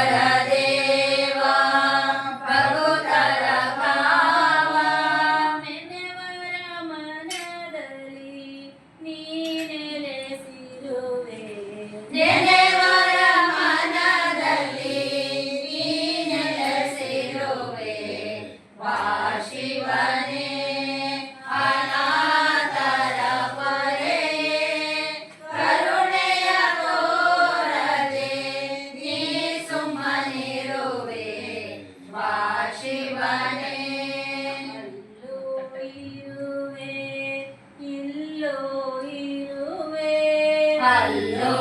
I am. ಅಲ್ಲೋ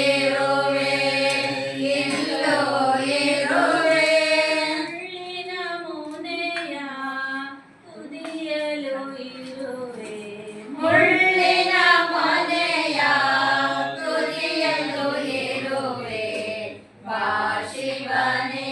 ಇರುವೆ ಇಲ್ಲೋ ಇರುವೆ ಎಳ್ಳಿನ ಮುನೆಯ ತುದಿಯಲು ಇರುವೆ ಮುಳ್ಳಿನ ಮನೆಯ ತುದಿಯಲು ಇರುವೆ ಬಾ ಶಿವನೇ